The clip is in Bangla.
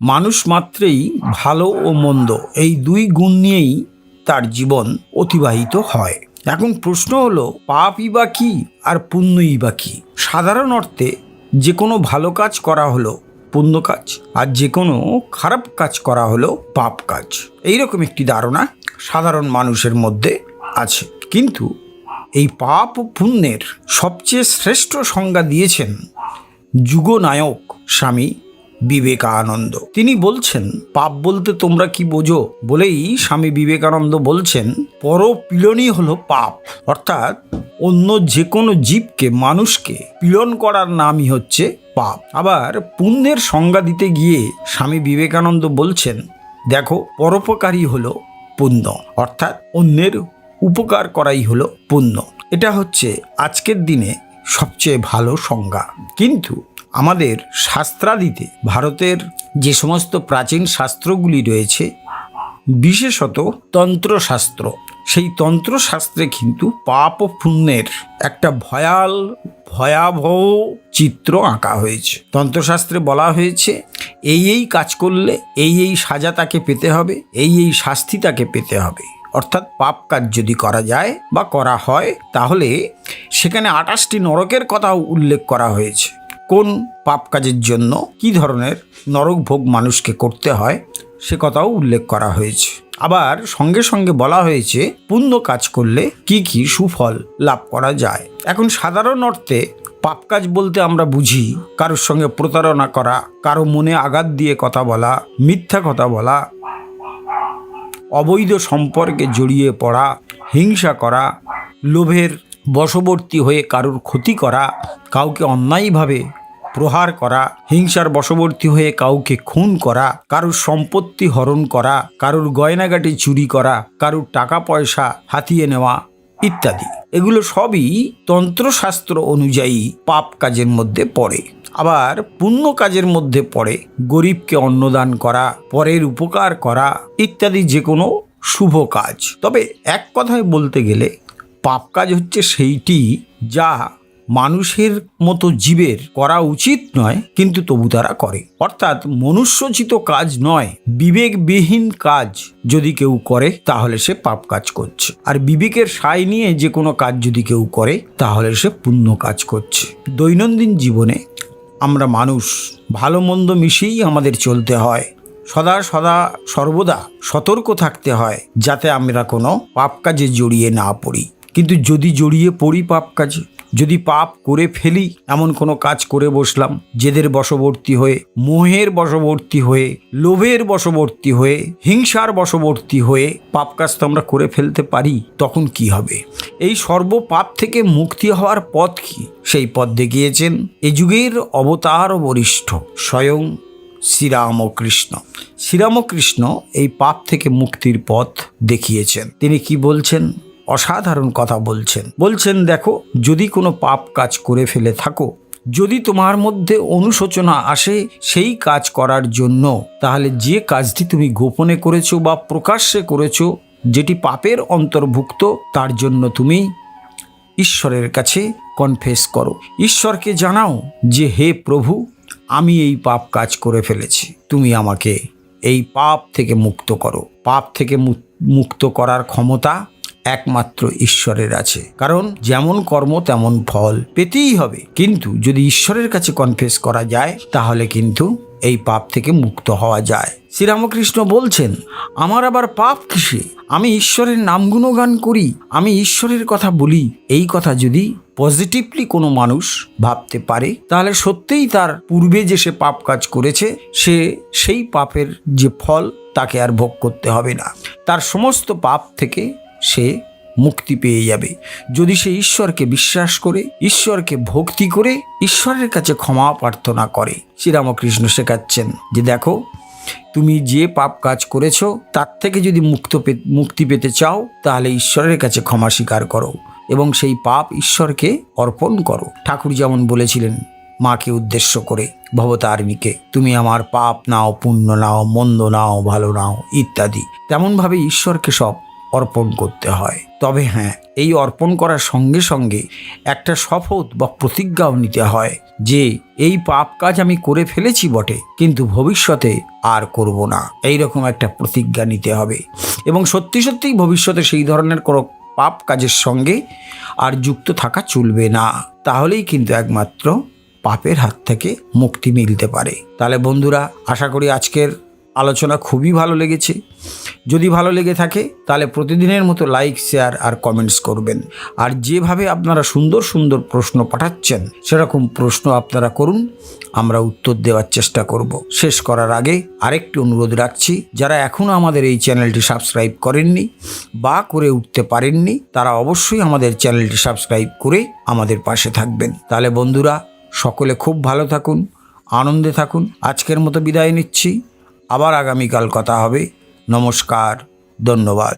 মানুষ মাত্রেই ভালো ও মন্দ, এই দুই গুণ নিয়েই তার জীবন অতিবাহিত হয়। এখন প্রশ্ন হলো, পাপই বা কী আর পুণ্যই বা কী? সাধারণ অর্থে যে কোনো ভালো কাজ করা হলো পুণ্য কাজ, আর যে কোনো খারাপ কাজ করা হলো পাপ কাজ। এইরকম একটি ধারণা সাধারণ মানুষের মধ্যে আছে। কিন্তু এই পাপ ও পুণ্যের সবচেয়ে শ্রেষ্ঠ সংজ্ঞা দিয়েছেন যুগনায়ক স্বামী বিবেকানন্দ। তিনি বলছেন, পাপ বলতে তোমরা কি বোঝো? বলেই স্বামী বিবেকানন্দ বলছেন, পরপীড়নই হলো পাপ। অর্থাৎ অন্য যে কোনো জীবকে, মানুষকে পীড়ন করার নামই হচ্ছে পাপ। আবার পুণ্যের সংজ্ঞা দিতে গিয়ে স্বামী বিবেকানন্দ বলছেন, দেখো পরোপকারী হলো পুণ্য। অর্থাৎ অন্যের উপকার করাই হলো পুণ্য। এটা হচ্ছে আজকের দিনে সবচেয়ে ভালো সংজ্ঞা। কিন্তু আমাদের শাস্ত্রাদিতে ভারতের যে সমস্ত প্রাচীন শাস্ত্রগুলি রয়েছে, বিশেষত তন্ত্রশাস্ত্র, সেই তন্ত্রশাস্ত্রে কিন্তু পাপ পুণ্যের একটা ভয়াল, ভয়াবহ চিত্র আঁকা হয়েছে। তন্ত্রশাস্ত্রে বলা হয়েছে, এই এই কাজ করলে এই এই সাজা তাকে পেতে হবে, এই এই শাস্তি তাকে পেতে হবে। অর্থাৎ পাপ কাজ যদি করা যায় বা করা হয়, তাহলে সেখানে আটাশটি নরকের কথাও উল্লেখ করা হয়েছে। কোন পাপ কাজের জন্য কি ধরনের নরক ভোগ মানুষকে করতে হয়, সে কথাও উল্লেখ করা হয়েছে। আবার সঙ্গে সঙ্গে বলা হয়েছে, পুণ্য কাজ করলে কি কি সুফল লাভ করা যায়। এখন সাধারণ অর্থে পাপ কাজ বলতে আমরা বুঝি, কারোর সঙ্গে প্রতারণা করা, কারও মনে আঘাত দিয়ে কথা বলা, মিথ্যা কথা বলা, অবৈধ সম্পর্কে জড়িয়ে পড়া, হিংসা করা, লোভের বশবর্তী হয়ে কারোর ক্ষতি করা, কাউকে অন্যায়ভাবে প্রহার করা, হিংসার বশবর্তী হয়ে কাউকে খুন করা, কারোর সম্পত্তি হরণ করা, কারোর গয়নাগাটি চুরি করা, কারোর টাকা পয়সা হাতিয়ে নেওয়া ইত্যাদি। এগুলো সবই তন্ত্রশাস্ত্র অনুযায়ী পাপ কাজের মধ্যে পড়ে। আবার পুণ্য কাজের মধ্যে পড়ে, গরিবকে অন্নদান করা, পরের উপকার করা ইত্যাদি যে কোনো শুভ কাজ। তবে এক কথায় বলতে গেলে, পাপ কাজ হচ্ছে সেইটি যা মানুষের মতো জীবের করা উচিত নয়, কিন্তু তবু তারা করে। অর্থাৎ মনুষ্যচিত কাজ নয়, বিবেকবিহীন কাজ যদি কেউ করে, তাহলে সে পাপ কাজ করছে। আর বিবেকের সায় নিয়ে যে কোনো কাজ যদি কেউ করে, তাহলে সে পুণ্য কাজ করছে। দৈনন্দিন জীবনে আমরা মানুষ ভালো মন্দ মিশিয়েই আমাদের চলতে হয়। সদা সদা সর্বদা সতর্ক থাকতে হয়, যাতে আমরা কোনো পাপ কাজে জড়িয়ে না পড়ি। কিন্তু যদি জড়িয়ে পড়ি পাপ কাজে যদি পাপ করে ফেলি, এমন কোনো কাজ করে বসলাম, জেদের বশবর্তী হয়ে, মোহের বশবর্তী হয়ে, লোভের বশবর্তী হয়ে, হিংসার বশবর্তী হয়ে পাপ কাজ তো আমরা করে ফেলতে পারি, তখন কি হবে? এই সর্ব পাপ থেকে মুক্তি হওয়ার পথ কি? সেই পথ দেখিয়েছেন এ যুগের অবতার বরিষ্ঠ, স্বয়ং শ্রীরামকৃষ্ণ। শ্রীরামকৃষ্ণ এই পাপ থেকে মুক্তির পথ দেখিয়েছেন। তিনি কি বলছেন? অসাধারণ কথা বলছেন। বলছেন, দেখো, যদি কোনো পাপ কাজ করে ফেলে থাকো, যদি তোমার মধ্যে অনুশোচনা আসে সেই কাজ করার জন্য, তাহলে যে কাজটি তুমি গোপনে করেছ বা প্রকাশ্যে করেছ, যেটি পাপের অন্তর্ভুক্ত, তার জন্য তুমি ঈশ্বরের কাছে কনফেস করো। ঈশ্বরকে জানাও যে, হে প্রভু, আমি এই পাপ কাজ করে ফেলেছি। তুমি আমাকে এই পাপ থেকে মুক্ত করো। পাপ থেকে মুক্ত করার ক্ষমতা একমাত্র ঈশ্বরের আছে। কারণ যেমন কর্ম, তেমন ফল পেতেই হবে। কিন্তু যদি ঈশ্বরের কাছে কনফেস করা যায়, তাহলে কিন্তু এই পাপ থেকে মুক্ত হওয়া যায়। শ্রীরামকৃষ্ণ বলছেন, আমার আবার পাপ কিসে? আমি ঈশ্বরের নাম গুণগান করি, আমি ঈশ্বরের কথা বলি। এই কথা যদি পজিটিভলি কোনো মানুষ ভাবতে পারে, তাহলে সত্যিই তার পূর্বে যে সে পাপ কাজ করেছে, সে সেই পাপের যে ফল, তাকে আর ভোগ করতে হবে না। তার সমস্ত পাপ থেকে সে মুক্তি পেয়ে যাবে। যদি সে ঈশ্বরকে বিশ্বাস করে, ঈশ্বরকে ভক্তি করে, ঈশ্বরের কাছে ক্ষমা প্রার্থনা করে। শ্রীরামকৃষ্ণ শেখাচ্ছেন যে দেখো, তুমি যে পাপ কাজ করেছ, তার থেকে যদি মুক্ত মুক্তি পেতে চাও, তাহলে ঈশ্বরের কাছে ক্ষমা স্বীকার করো এবং সেই পাপ ঈশ্বরকে অর্পণ করো। ঠাকুর যেমন বলেছিলেন, মাকে উদ্দেশ্য করে, ভবতারিণীকে, তুমি আমার পাপ নাও, পুণ্য নাও, মন্দ নাও, ভালো নাও, ইত্যাদি। তেমনভাবে ঈশ্বরকে সব অর্পণ করতে হয়। তবে হ্যাঁ এই অর্পণ করার সঙ্গে সঙ্গে একটা শপথ বা প্রতিজ্ঞাও নিতে হয় যে, এই পাপ কাজ আমি করে ফেলেছি বটে, কিন্তু ভবিষ্যতে আর করব না। এই রকম একটা প্রতিজ্ঞা নিতে হবে। এবং সত্যি সত্যিই ভবিষ্যতে সেই ধরনের কোনো পাপ কাজের সঙ্গে আর যুক্ত থাকা চলবে না। তাহলেই কিন্তু একমাত্র পাপের হাত থেকে মুক্তি মিলতে পারে। তাহলে বন্ধুরা, আশা করি আজকের আলোচনা খুবই ভালো লেগেছে। যদি ভালো লেগে থাকে, তাহলে প্রতিদিনের মতো লাইক শেয়ার আর কমেন্টস করবেন। আর যেভাবে আপনারা সুন্দর সুন্দর প্রশ্ন পাঠাচ্ছেন, সেরকম প্রশ্ন আপনারা করুন, আমরা উত্তর দেওয়ার চেষ্টা করব। শেষ করার আগে আরেকটি অনুরোধ রাখছি, যারা এখনও আমাদের এই চ্যানেলটি সাবস্ক্রাইব করেননি বা করে উঠতে পারেননি, তারা অবশ্যই আমাদের চ্যানেলটি সাবস্ক্রাইব করে আমাদের পাশে থাকবেন। তাহলে বন্ধুরা, সকলে খুব ভালো থাকুন, আনন্দে থাকুন। আজকের মতো বিদায় নিচ্ছি। আবার আগামীকাল কথা হবে। নমস্কার ধন্যবাদ।